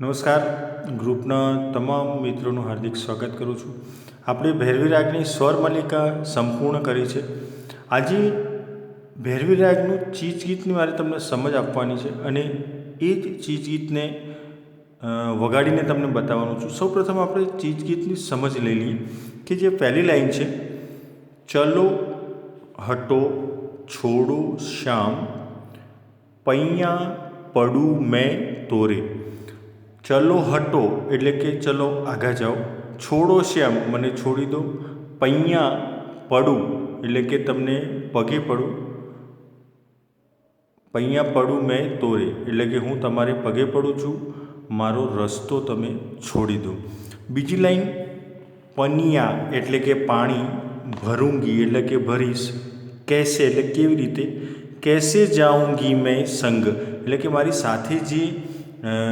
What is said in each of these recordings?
નમસ્કાર. ગ્રુપના તમામ મિત્રોનું હાર્દિક સ્વાગત કરું છું. આપણે ભૈરવી રાગની સ્વરમલિકા સંપૂર્ણ કરી છે. આજે ભૈરવી રાગનું ચીજ ગીતની મારે તમને સમજ આપવાની છે અને એ જ ચીજ ગીતને વગાડીને તમને બતાવવાનું છું. સૌપ્રથમ આપણે ચીજ ગીતની સમજ લઈ લઈએ કે જે પહેલી લાઈન છે, ચલો હટો, છોડો શ્યામ, પૈયા પડું મેં તોરે. ચલો હટો એટલે કે ચલો આગા જાઓ. છોડો શ્યામ, મને છોડી દો. પૈયા પડું એટલે કે તમને પગે પડું. પૈયા પડું મેં તોરે એટલે કે હું તમારે પગે પડું છું. મારો રસ્તો તમે છોડી દો. બીજી લાઈન, પનિયા એટલે કે પાણી ભરૂંગી એટલે કે ભરીશ. કેસે એટલે કેવી રીતે? કેસે જાઉંગી મેં સંગ એટલે કે મારી સાથે જે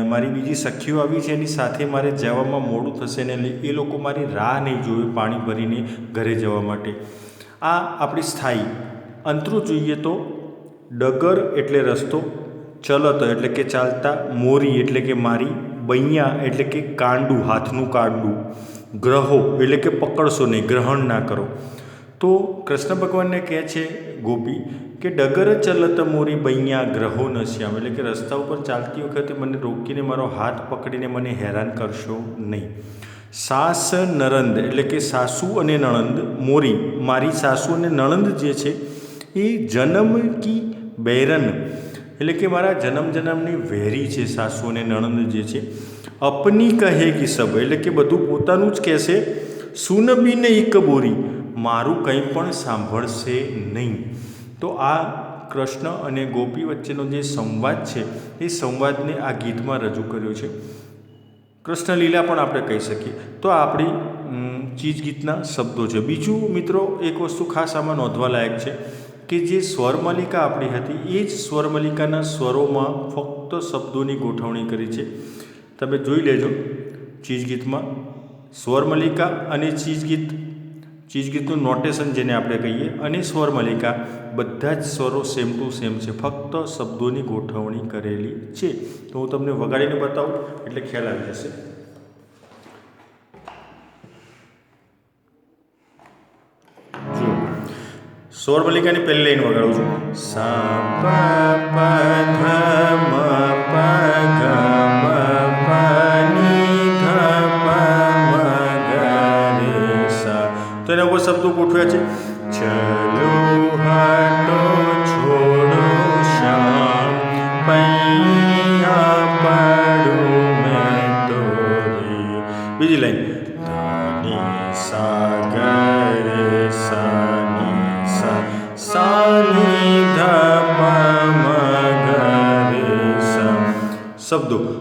મારી બીજી સખીઓ આવી છે, એની સાથે મારે જવામાં મોડું થશે ને એ લોકો મારી રાહ નહીં જોવે પાણી ભરીને ઘરે જવા માટે. આ આપણી સ્થાયી. અંતરું જોઈએ તો ડગર એટલે રસ્તો, ચલત એટલે કે ચાલતા, મોરી એટલે કે મારી, બૈયા એટલે કે કાંડું, હાથનું કાંડું. ગ્રહો એટલે કે પકડશો નહીં, ગ્રહણ ના કરો. તો કૃષ્ણ ભગવાનને કહે છે, ગોપી, કે ડગર ચલત મોરી બૈયા ગ્રહો ન શ્યામ. એટલે કે રસ્તા ઉપર ચાલતી વખતે મને રોકીને મારો હાથ પકડીને મને હેરાન કરશો નહીં. સાસ નરંદ, એટલે કે સાસુ અને નણંદ, મોરી, મારી સાસુ અને નણંદ જે છે, એ જન્મ કી બૈરન, એટલે કે મારા જન્મ જન્મની વેરી છે, સાસુ અને નણંદ જે છે, અપની કહે કે સબ, એટલે કે બધું પોતાનું જ કહેશે સુનબીને એક બોરી મારું કંઈ પણ સાંભળશે નહીં. તો આ કૃષ્ણ અને ગોપી વચ્ચેનો જે સંવાદ છે, એ સંવાદને આ ગીતમાં રજૂ કર્યો છે. કૃષ્ણ લીલા પણ આપણે કહી શકીએ. તો આ આપણી ચીજ ગીતના શબ્દો છે. બીજું મિત્રો, એક વસ્તુ ખાસ આમાં નોંધવા લાયક છે કે જે સ્વરમલિકા આપણી હતી, એ જ સ્વરમલિકાના સ્વરોમાં ફક્ત શબ્દોની ગોઠવણી કરી છે. તમે જોઈ લેજો ચીજ ગીતમાં સ્વરમલિકા અને ચીજ ગીત ચીજ ગીતનું નોટેશન જેને આપણે કહીએ, અને સ્વરમલિકા બધા જ સ્વરો સેમ ટુ સેમ છે. ફક્ત શબ્દોની ગોઠવણી કરેલી છે. તો હું તમને વગાડીને બતાવું, એટલે ખ્યાલ આવી જશે. જુઓ. સ્વરમલિકાની પહેલી લાઈન વગાડું છું. સા શબ્દો ગોઠવ્યા છે. ચલો હટો, છોડો શ્યામ, પૈયા પડું મેં તોરી બીજી લાઈન. ધાની સાગરે સાની સા સાની ધ પ મ સા. શબ્દો.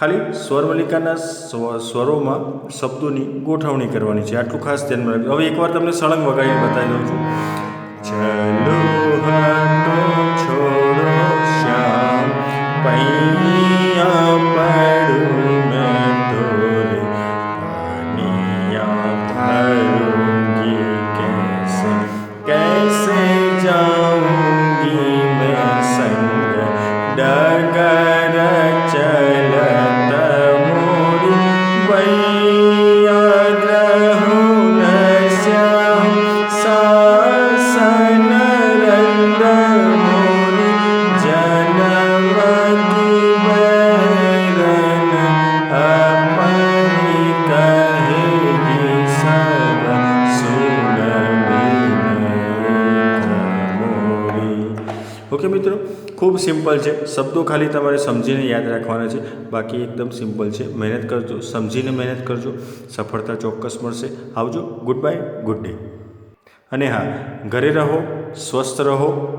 ખાલી સ્વરવલિકાના સ્વ- સ્વરોમાં શબ્દોની ગોઠવણી કરવાની છે. આટલું ખાસ ધ્યાનમાં રાખજો. હવે એકવાર તમને સળંગ વગાડીને બતાવી દઉં છું. ચલો ખૂબ સિમ્પલ છે. શબ્દો ખાલી તમારે સમજીને યાદ રાખવાના છે. બાકી એકદમ સિમ્પલ છે. મહેનત કરજો. સમજીને મહેનત કરજો. સફળતા ચોક્કસ મળશે. આવજો. Good bye. Good day. અને હા, ઘરે રહો. સ્વસ્થ રહો.